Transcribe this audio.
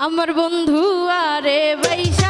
আমার বন্ধু আরে বৈশা